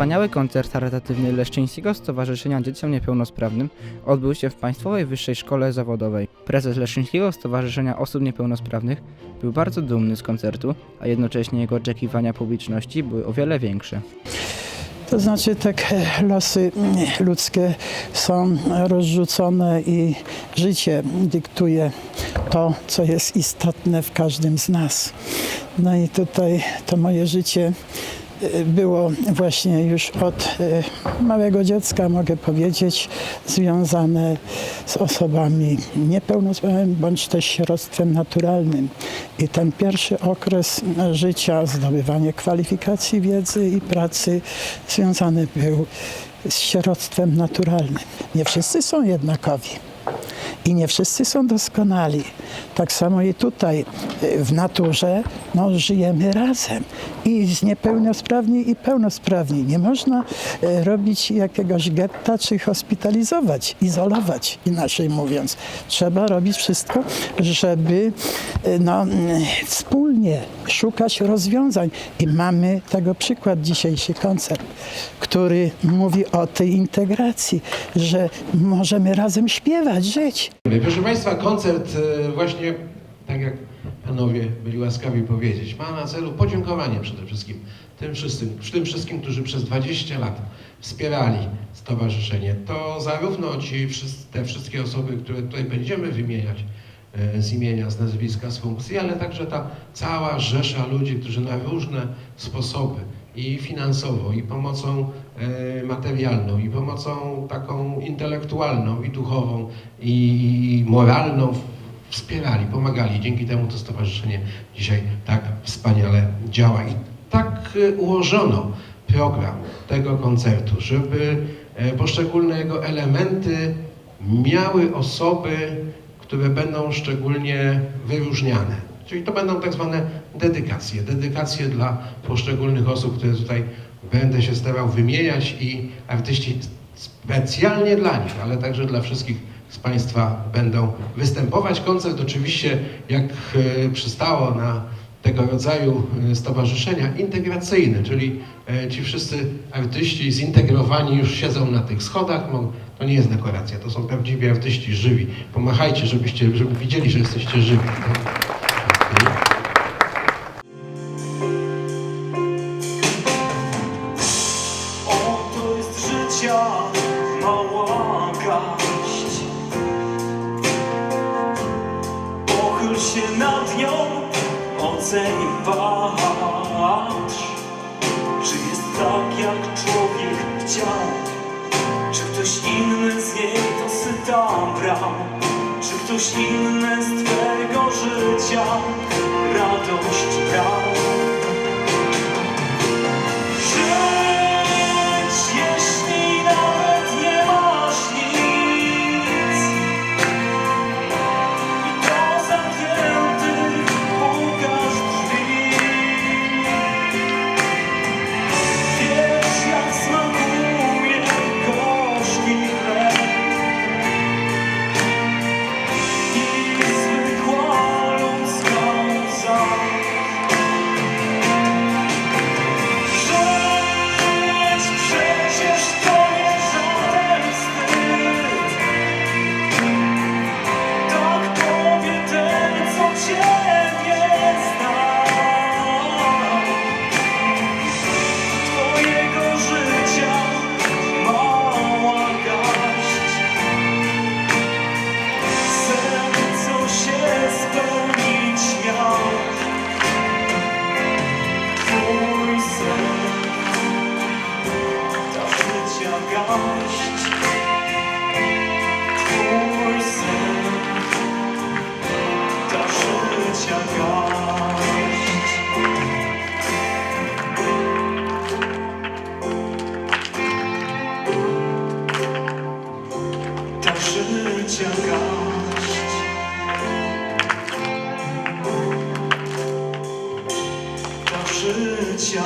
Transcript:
Wspaniały koncert charytatywny Leszczyńskiego Stowarzyszenia Dzieciom Niepełnosprawnym odbył się w Państwowej Wyższej Szkole Zawodowej. Prezes Leszczyńskiego Stowarzyszenia Osób Niepełnosprawnych był bardzo dumny z koncertu, a jednocześnie jego oczekiwania publiczności były o wiele większe. To znaczy tak e, losy mm, ludzkie są rozrzucone i życie dyktuje to, co jest istotne w każdym z nas. No i tutaj to moje życie było właśnie już od e, małego dziecka, mogę powiedzieć, związane z osobami niepełnosprawnymi bądź też sieroctwem naturalnym. I ten pierwszy okres życia, zdobywanie kwalifikacji wiedzy i pracy związany był z sieroctwem naturalnym. Nie wszyscy są jednakowi. I nie wszyscy są doskonali. Tak samo i tutaj y, w naturze no, żyjemy razem. I z niepełnosprawni i pełnosprawni. Nie można y, robić jakiegoś getta czy hospitalizować, izolować, inaczej mówiąc. Trzeba robić wszystko, żeby y, no, wspólnie szukać rozwiązań. I mamy tego przykład dzisiejszy koncert, który mówi o tej integracji, że możemy razem śpiewać, żyć. Proszę Państwa, koncert e, właśnie, tak jak Panowie byli łaskawi powiedzieć, ma na celu podziękowanie przede wszystkim tym wszystkim, tym wszystkim, którzy przez 20 lat wspierali stowarzyszenie. To zarówno ci, te wszystkie osoby, które tutaj będziemy wymieniać e, z imienia, z nazwiska, z funkcji, ale także ta cała rzesza ludzi, którzy na różne sposoby i finansowo, i pomocą e, materialną, i pomocą taką intelektualną, i duchową, i moralną wspierali, pomagali. Dzięki temu to stowarzyszenie dzisiaj tak wspaniale działa. I tak e, ułożono program tego koncertu, żeby e, poszczególne jego elementy miały osoby, które będą szczególnie wyróżniane. Czyli to będą tak zwane dedykacje. Dedykacje dla poszczególnych osób, które tutaj będę się starał wymieniać i artyści specjalnie dla nich, ale także dla wszystkich z Państwa będą występować. Koncert oczywiście, jak e, przystało na tego rodzaju e, stowarzyszenia, integracyjne, czyli e, ci wszyscy artyści zintegrowani już siedzą na tych schodach. To nie jest dekoracja, to są prawdziwi artyści żywi. Pomachajcie, żebyście, żeby widzieli, że jesteście żywi. Nad nią, oceń i patrz Czy jest tak jak człowiek chciał? Czy ktoś inny z niej to syta brał? Czy ktoś inny z twego życia radość brał życia garść Ta życia